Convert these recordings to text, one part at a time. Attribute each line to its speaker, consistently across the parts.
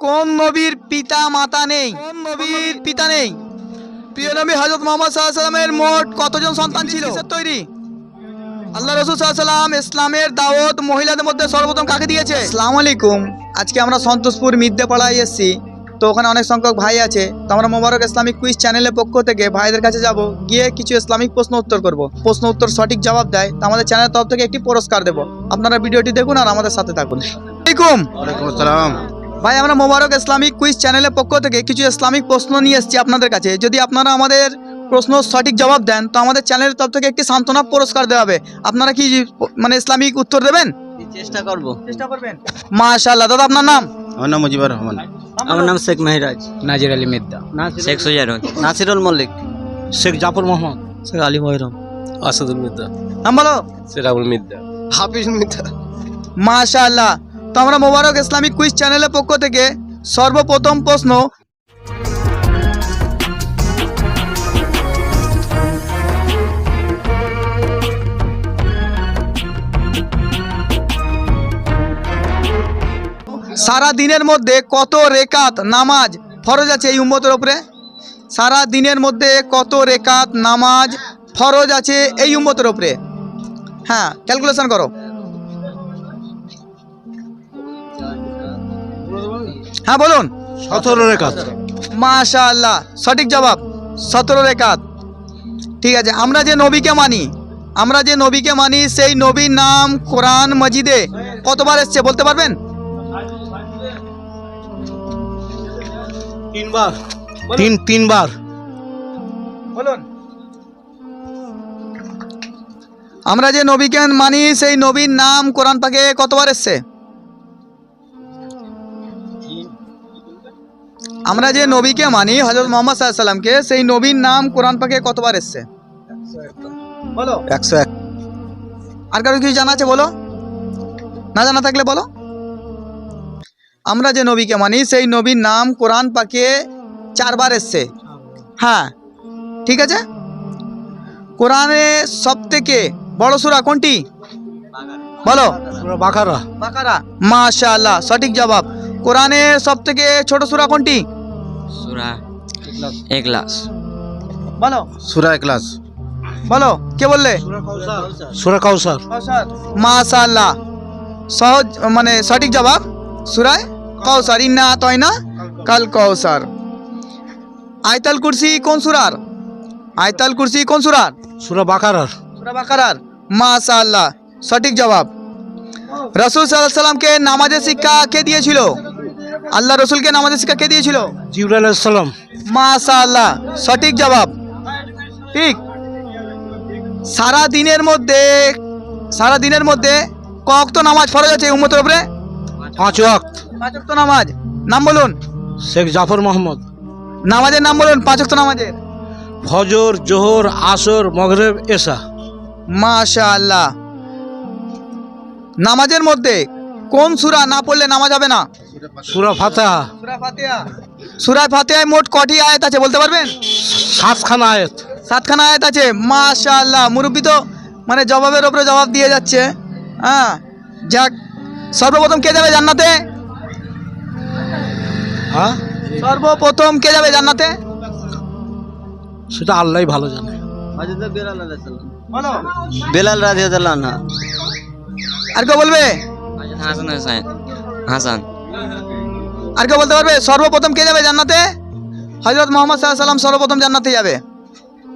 Speaker 1: কোন নবীর পিতা মাতা নেই। কোন নবীর পিতা নেই। প্রিয় নবী হজরত মোহাম্মদ সাল্লামের মোট কতজন সন্তান ছিল? তৈরি। আল্লাহ রসুল সাল্লাম ইসলামের দাওয়াত মহিলাদের মধ্যে সর্বপ্রথম কাকে দিয়েছে? আসসালামু আলাইকুম। আজকে আমরা সন্তোষপুর মিদ্যে পাড়ায় এসেছি। তো ওখানে অনেক সংখ্যক ভাই আছে। তো আমরা মোবারক ইসলামিক কুইজ চ্যানেলের পক্ষ থেকে ভাইদের কাছে যাব। গিয়ে কিছু ইসলামিক প্রশ্ন উত্তর করব। প্রশ্ন উত্তর সঠিক জবাব দেয়। তো আমাদের চ্যানেলের তরফ থেকে একটি পুরস্কার দেব। আপনারা ভিডিওটি দেখুন আর আমাদের সাথে থাকুন।
Speaker 2: আসসালাম।
Speaker 1: ভাই আমরা মোবারক ইসলামিক কুইজ চ্যানেলের পক্ষ থেকে কিছু ইসলামিক প্রশ্ন নিয়ে এসেছি আপনাদের কাছে। যদি আপনারা আমাদের প্রশ্ন সঠিক জবাব দেন তো আমাদের চ্যানেলের তরফ থেকে একটি সান্ত্বনা পুরস্কার দেওয়া হবে। আপনারা কি মানে ইসলামিক উত্তর দেবেন?
Speaker 3: চেষ্টা করব।
Speaker 1: চেষ্টা করবেন? মাশাআল্লাহ। দাদা আপনার নাম?
Speaker 2: আমার নাম মুজিবুর রহমান।
Speaker 3: আমার নাম শেখ মেহরাজ।
Speaker 4: নাজির আলী মিদ্দা।
Speaker 3: শেখ সুজারুল নাসিরুল মল্লিক।
Speaker 4: শেখ জাফর মোহাম্মদ।
Speaker 3: শেখ আলী মহিরম
Speaker 4: আসাদুল মিদ্দা।
Speaker 1: নাম বলো।
Speaker 4: সেরাবুল মিদ্দা।
Speaker 2: হাফিজ মিতা
Speaker 1: মাশাআল্লাহ। তো আমরা মোবারক ইসলামিক কুইজ চ্যানেলের পক্ষ থেকে সর্বপ্রথম প্রশ্ন। সারা দিনের মধ্যে কত রেকাত নামাজ ফরজ আছে এই উম্মতের উপরে? সারা দিনের মধ্যে কত রেকাত নামাজ ফরজ আছে এই উম্মতের উপরে? হ্যাঁ ক্যালকুলেশন করো। হ্যাঁ বলুন।
Speaker 2: সতেরো রেখাত
Speaker 1: মাশাআল্লাহ সঠিক জবাব সতেরো রেখাত ঠিক আছে আমরা যে নবীকে মানি আমরা যে নবীকে মানি সেই নবীর নাম কোরআন মজিদে কতবার এসছে বলতে পারবেন?
Speaker 2: তিনবার। তিন তিনবার।
Speaker 1: বলুন। আমরা যে নবীকে মানি সেই নবীর নাম কোরআন পাকে কতবার এসছে? আমরা যে নবীকে মানি হজরত মোহাম্মদ সাল্লামকে সেই নবীর নাম কোরআন পাকে কতবার এসছে? বলো।
Speaker 2: একশো এক।
Speaker 1: আর কারও কিছু জানা আছে বলো? না জানা থাকলে বলো। আমরা যে নবীকে মানি সেই নবীর নাম কোরআন পাকে চারবার এসছে। হ্যাঁ ঠিক আছে? কোরআনে সব থেকে বড় সূরা কোনটি? বলো।
Speaker 2: বাকারা।
Speaker 1: বাকারা। মাশাআল্লাহ সঠিক জবাব। কোরআনের সব থেকে ছোট সুরা কোনটি?
Speaker 3: সুরা এগলাস
Speaker 1: বলো।
Speaker 2: সুরা ক্লাস
Speaker 1: বলো কে বললে?
Speaker 2: সুরা কাউসার
Speaker 1: মাশাআল্লাহ। সহজ মানে সঠিক জবাব? সুরায় কৌসার ইন্না তয়না কাল কৌসার আয়তাল কুরসি কোন সুরার? আয়তাল কুরসি কোন সুরার?
Speaker 2: সুরা বাকারার।
Speaker 1: সুরা বাকারার। মাশাআল্লাহ। সঠিক জবাব। রসুল সাল্লাল্লাহু সাল্লামকে নামাজের শিক্ষা কে দিয়েছিল? আল্লাহ রসুলকে নামাজের শিক্ষা কে দিয়েছিল?
Speaker 2: জিবরাল সালাম।
Speaker 1: মাশাআল্লাহ সঠিক জবাব। ঠিক। সারা দিনের মধ্যে সারা দিনের মধ্যে কক তো নামাজ ফরজ আছে উম্মতের উপরে?
Speaker 2: পাঁচ ওয়াক্ত।
Speaker 1: পাঁচ ওয়াক্ত নামাজ। নাম বলুন।
Speaker 2: শেখ জাফর মোহাম্মদ।
Speaker 1: নামাজের নাম বলুন পাঁচ ওয়াক্ত নামাজের।
Speaker 2: ফজর জোহর আসর মগরেব এসা।
Speaker 1: মাশাআল্লাহ। নামাজের মধ্যে কোন সূরা না পড়লে নামাজ হবে না?
Speaker 2: সুরা ফাতাহা।
Speaker 1: সূরা ফাতিহা। মোট কটি আয়াত আছে বলতে পারবেন?
Speaker 2: সাতখানা আয়াত।
Speaker 1: সাতখানা আয়াত আছে। মাশাআল্লাহ মুরব্বী তো মানে জবাবের ওপরে জবাব দিয়ে যাচ্ছে। হ্যাঁ যাক সর্বপ্রথম কে যাবে জান্নাতে?
Speaker 2: হ্যাঁ?
Speaker 1: সর্বপ্রথম কে যাবে জান্নাতে?
Speaker 2: সেটা আল্লাহ ভালো জানে।
Speaker 3: বেলাল আলাইহিস সালাম।
Speaker 1: বলো।
Speaker 3: বেলাল রাদিয়াল্লাহু আনহু।
Speaker 1: আর কেউ বলবে?
Speaker 3: হাসান হোসেন হাসান।
Speaker 1: আর কেউ বলতে পারবে সর্বপ্রথম কে যাবে জান্নাতে? হজরত মোহাম্মদ সাল্লাহ সাল্লাম সর্বপ্রথম জান্নাতে যাবে।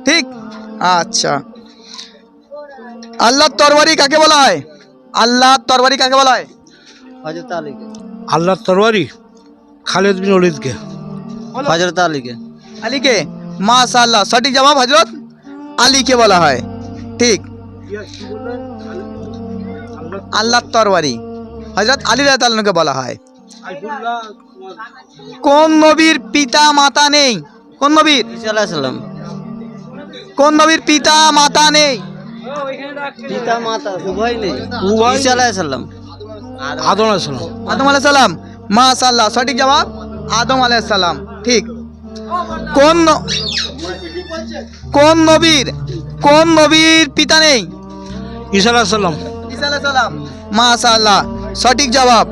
Speaker 1: ঠিক? আচ্ছা। আল্লাহর তরবারি কাকে বলা হয়? আল্লাহর তরবারি কাকে বলা হয়?
Speaker 3: হযরত
Speaker 2: আল্লাহর তরবারি? খালেদ বিন ওলিদকে।
Speaker 3: হযরত আলীকে।
Speaker 1: আলীকে? মাশা আল্লাহ সঠিক জবাব হজরত আলীকে বলা হয়। ঠিক। আল্লাহর তরবারি। হজরত আলী রাতালকে বলা হয়। কোন নবীর পিতা মাতা নেই? কোন নবীর?
Speaker 3: আলাইহিস
Speaker 1: কোন নবীর পিতা মাতা নেই?
Speaker 3: পিতা মাতা উভয় নেই।
Speaker 2: উভয়
Speaker 3: ঈসা
Speaker 2: আদম আলাইসালাম
Speaker 1: আদম আলাইহিস সালাম। মাশাআল্লাহ সঠিক জবাব? আদম আলাইহিস সালাম। ঠিক। কোন কোন নবীর কোন নবীর পিতা নেই?
Speaker 2: ঈসা আলাইসালাম
Speaker 1: ঈসা আলাইহিস সালাম। মাশাআল্লাহ সঠিক জবাব?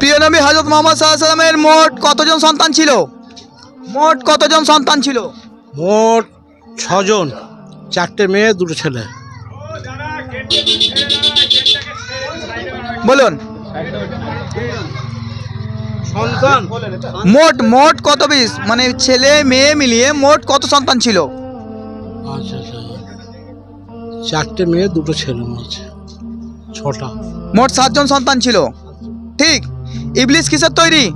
Speaker 1: প্রিয় নবী হজরত মোহাম্মদ সাল্লামের মোট কতজন সন্তান ছিল? মোট কতজন সন্তান ছিল?
Speaker 2: মোট ছজন। চারটে মেয়ে দুটো ছেলে।
Speaker 1: বলুন।
Speaker 2: সন্তান?
Speaker 1: মোট মোট কত পিস? মানে ছেলে মেয়ে মিলিয়ে মোট কত সন্তান ছিল?
Speaker 2: আচ্ছা আচ্ছা। চারটে মেয়ে দুটো ছেলে আছে ছটা।
Speaker 1: মোট সাতজন সন্তান ছিল। ঠিক? ইবলিস কিসের তৈরি?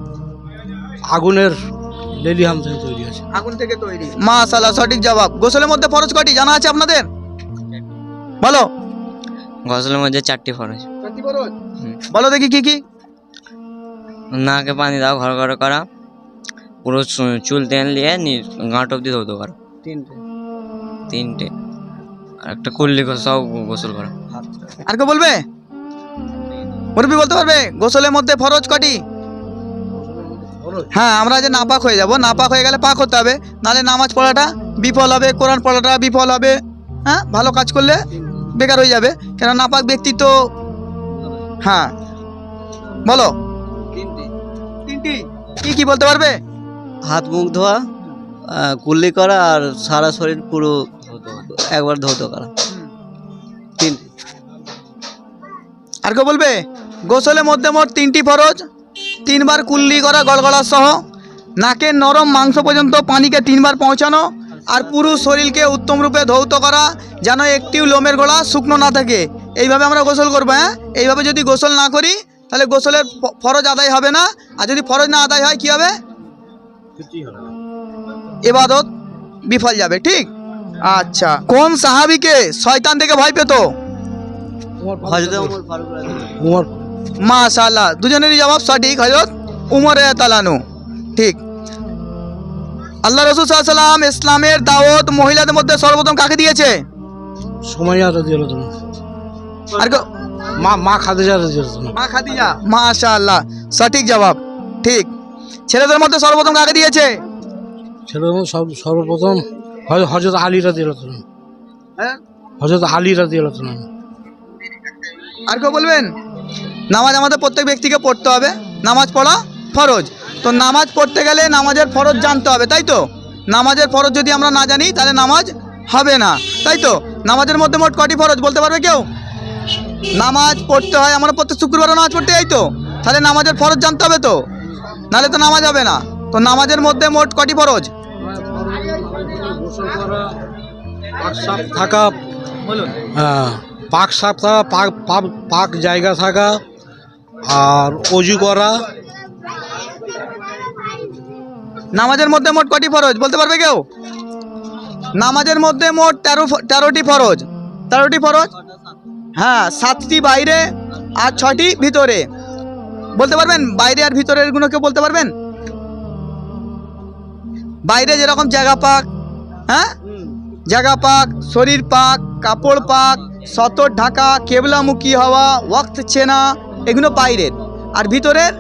Speaker 2: আগুনের লেলিহাম থেকে তৈরি আছে।
Speaker 1: আগুন থেকে তৈরি। মাশাআল্লাহ সঠিক জবাব। গোসলের মধ্যে ফরজ কটি জানা আছে আপনাদের? বলো।
Speaker 3: গসলের মধ্যে চারটি ফরজ। হুম।
Speaker 1: বলো দেখি কি কি।
Speaker 3: নাকে পানি দাও ঘর ঘর করা। পুরো চুল তেল নিয়ে গাঁট অব্দি ধৌত করা।
Speaker 1: তিনটে।
Speaker 3: তিনটে। আর একটা কুল্লি করে সব গোসল করা।
Speaker 1: আর কেউ বলবে? মুরব্বী বলতে পারবে? গোসলের মধ্যে ফরজ কটি? হ্যাঁ আমরা যে নাপাক হয়ে যাব নাপাক হয়ে গেলে পাক হতে হবে। নালে নামাজ পড়াটা বিফল হবে কোরআন পড়াটা বিফল হবে। হ্যাঁ ভালো কাজ করলে বেকার হয়ে যাবে। কেন নাপাক ব্যক্তি তো হ্যাঁ। বলো। তিনটি। কি কি বলতে পারবে?
Speaker 3: হাত মুখ ধোয়া কুল্লি করা আর সারা শরীর পুরো একবার ধৌত করা। তিনটি।
Speaker 1: আর কেউ বলবে? গোসলের মধ্যে মোট তিনটি ফরজ তিনবার কুল্লি করা গড়গড়া সহ নাকের নরম মাংস পর্যন্ত পানিকে তিনবার পৌঁছানো আর পুরুষ শরীরকে উত্তম রূপে ধৌত করা যেন একটিও লোমের গোড়া শুকনো না থাকে। এইভাবে আমরা গোসল করব হ্যাঁ? এইভাবে যদি গোসল না করি তাহলে গোসলের ফরজ আদায় হবে না। আর যদি ফরজ না আদায় হয় কি হবে? এবাদত বিফল যাবে ঠিক? আচ্ছা। কোন সাহাবিকে শয়তান থেকে ভয় পেতো?
Speaker 3: হজরত
Speaker 1: মাশাআল্লাহ। দুজনেরই জবাব সঠিক হজরত উমর তালানু ঠিক। আল্লাহ রসুল সাল্লাম ইসলামের দাওয়াত মহিলাদের মধ্যে সর্বপ্রথম কাকে দিয়েছে?
Speaker 2: সময়া রাদিয়াল্লাহু।
Speaker 1: আর
Speaker 2: মা মা খাদিজা রাদিয়াল্লাহু।
Speaker 1: মা খাদিজা। মাশাআল্লাহ। সঠিক জবাব। ঠিক। ছেলেদের মধ্যে সর্বপ্রথম কাকে দিয়েছে?
Speaker 2: ছেলেদের মধ্যে সর্বপ্রথম হজরত আলী রাদিয়াল্লাহু।
Speaker 1: হ্যাঁ?
Speaker 2: হজরত আলী রাদিয়াল্লাহু।
Speaker 1: আর কেউ বলবেন? নামাজ আমাদের প্রত্যেক ব্যক্তিকে পড়তে হবে। নামাজ পড়া ফরজ। তো নামাজ পড়তে গেলে নামাজের ফরজ জানতে হবে তাই তো? নামাজের ফরজ যদি আমরা না জানি তাহলে নামাজ হবে না তাই তো? নামাজের মধ্যে মোট কটি ফরজ বলতে পারবে কেউ? নামাজ পড়তে হয় আমরা প্রত্যেক শুক্রবার নামাজ পড়তে যাই তো? তাহলে নামাজের ফরজ জানতে হবে তো? নাহলে তো নামাজ হবে না। তো নামাজের মধ্যে মোট কটি ফরজ?
Speaker 2: থাকা হ্যাঁ, পাক সাপ থাকা পাক- পাক জায়গা থাকা আর অজু করা।
Speaker 1: নামাজের মধ্যে মোট কটি ফরজ, বলতে পারবে কেউ? নামাজের মধ্যে মোট তেরো তেরোটি ফরজ। তেরোটি ফরজ? হ্যাঁ সাতটি বাইরে আর ছটি ভিতরে। বলতে পারবেন? বাইরে আর ভিতরেরগুলো কেউ বলতে পারবেন? বাইরে যেরকম জায়গা পাক হ্যাঁ? জায়গা পাক, শরীর পাক, কাপড় পাক সতর ঢাকা, কেবলামুখী হওয়া, ওয়াক্ত চেনা, এগুলো বাইরের। আর ভিতরের?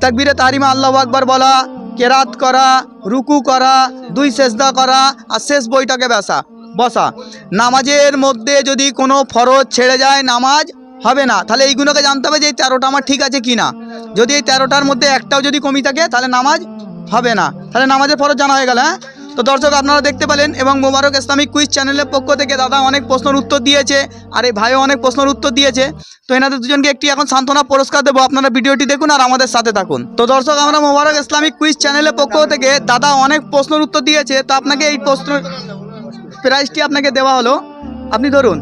Speaker 1: তাকবিরে তারিমা আল্লাহ আকবার বলা, কেরাত করা, রুকু করা, দুই সেজদা করা, আর শেষ বইটাকে বসা বসা। নামাজের মধ্যে যদি কোনো ফরজ ছেড়ে যায়, নামাজ হবে না। তাহলে এইগুলোকে জানতে হবে যে এই তেরোটা আমার ঠিক আছে কি না। যদি এই তেরোটার মধ্যে একটাও যদি কমি থাকে, তাহলে নামাজ হবে না। তাহলে নামাজের ফরজ জানা হয়ে গেল হ্যাঁ? তো দর্শক, আপনারা দেখতে পেলেন এবং মোবারক ইসলামিক কুইজ চ্যানেলের পক্ষ থেকে দাদা অনেক প্রশ্নের উত্তর দিয়েছে আর এই ভাইও অনেক প্রশ্নের উত্তর দিয়েছে। তো এনাদের দুজনকে একটি এখন সান্ত্বনা পুরস্কার দেবো। আপনারা ভিডিওটি দেখুন আর আমাদের সাথে থাকুন। তো দর্শক, আমরা মোবারক ইসলামিক কুইজ চ্যানেলের পক্ষ থেকে দাদা অনেক প্রশ্নের উত্তর দিয়েছে। তো আপনাকে এই প্রশ্ন প্রাইজটি আপনাকে দেওয়া হলো। আপনি ধরুন,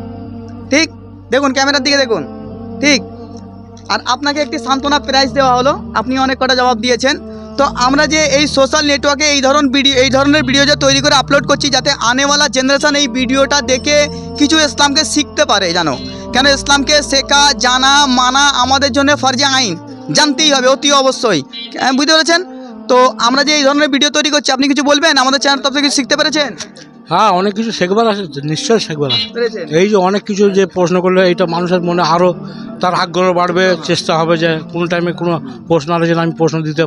Speaker 1: ঠিক? দেখুন, ক্যামেরার দিকে দেখুন, ঠিক? আর আপনাকে একটি সান্ত্বনা প্রাইজ দেওয়া হলো। আপনি অনেক কটা জবাব দিয়েছেন। তো আমরা যে এই সোশ্যাল নেটওয়ার্কে এই ধরন ভিডিও এই ধরনের ভিডিও যে তৈরি করে আপলোড করছি, যাতে আনেওয়ালা জেনারেশান এই ভিডিওটা দেখে কিছু ইসলামকে শিখতে পারে, জানো? কেন ইসলামকে শেখা, জানা, মানা আমাদের জন্য ফরজে আইন? জানতেই হবে, অতি অবশ্যই। বুঝতে পেরেছেন? তো আমরা যে এই ধরনের ভিডিও তৈরি করছি, আপনি কিছু বলবেন? আমাদের চ্যানেল তরফ থেকে কিছু শিখতে পেরেছেন?
Speaker 2: হ্যাঁ অনেক কিছু শেখবার আছে নিশ্চয়ই শেখবার আছে। এই যে অনেক কিছু যে প্রশ্ন করলে এইটা মানুষের মনে আরও তার আগ্রহ বাড়বে চেষ্টা হবে যে কোনো টাইমে কোনো প্রশ্ন আসলে যেন আমি প্রশ্ন দিতে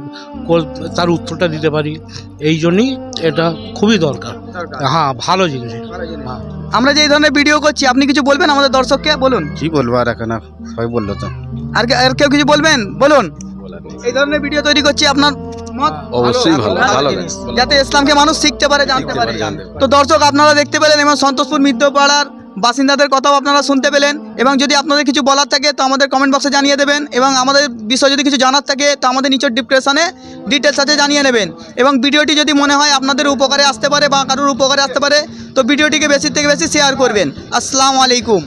Speaker 2: তার উত্তরটা দিতে পারি। এই জন্যই এটা খুবই দরকার। হ্যাঁ ভালো জিনিস হ্যাঁ।
Speaker 1: আমরা যে এই ধরনের ভিডিও করছি আপনি কিছু বলবেন আমাদের দর্শককে? বলুন।
Speaker 5: কি বলব আর এখন সবাই বলল তো।
Speaker 1: আর কে- আর কেউ কিছু বলবেন? বলুন। এই ধরনের ভিডিও তৈরি করছি আপনার মত?
Speaker 4: অবশ্যই ভালো ভালো
Speaker 1: যাতে ইসলামকে মানুষ শিখতে
Speaker 4: পারে জানতে পারে।
Speaker 1: তো দর্শক আপনারা দেখতে পেলেন এবং সন্তোষপুর মিত্রপাড়ার বাসিন্দাদের কথাও আপনারা শুনতে পেলেন। এবং যদি আপনাদের কিছু বলার থাকে তো আমাদের কমেন্ট বক্সে জানিয়ে দেবেন। এবং আমাদের বিষয়ে যদি কিছু জানার থাকে তো আমাদের নিচের ডিসক্রিপশনে ডিটেলস আছে জানিয়ে নেবেন। এবং ভিডিওটি যদি মনে হয় আপনাদের উপকারে আসতে পারে বা কারোর উপকারে আসতে পারে তো ভিডিওটিকে বেশি থেকে বেশি শেয়ার করবেন। আসসালামু আলাইকুম।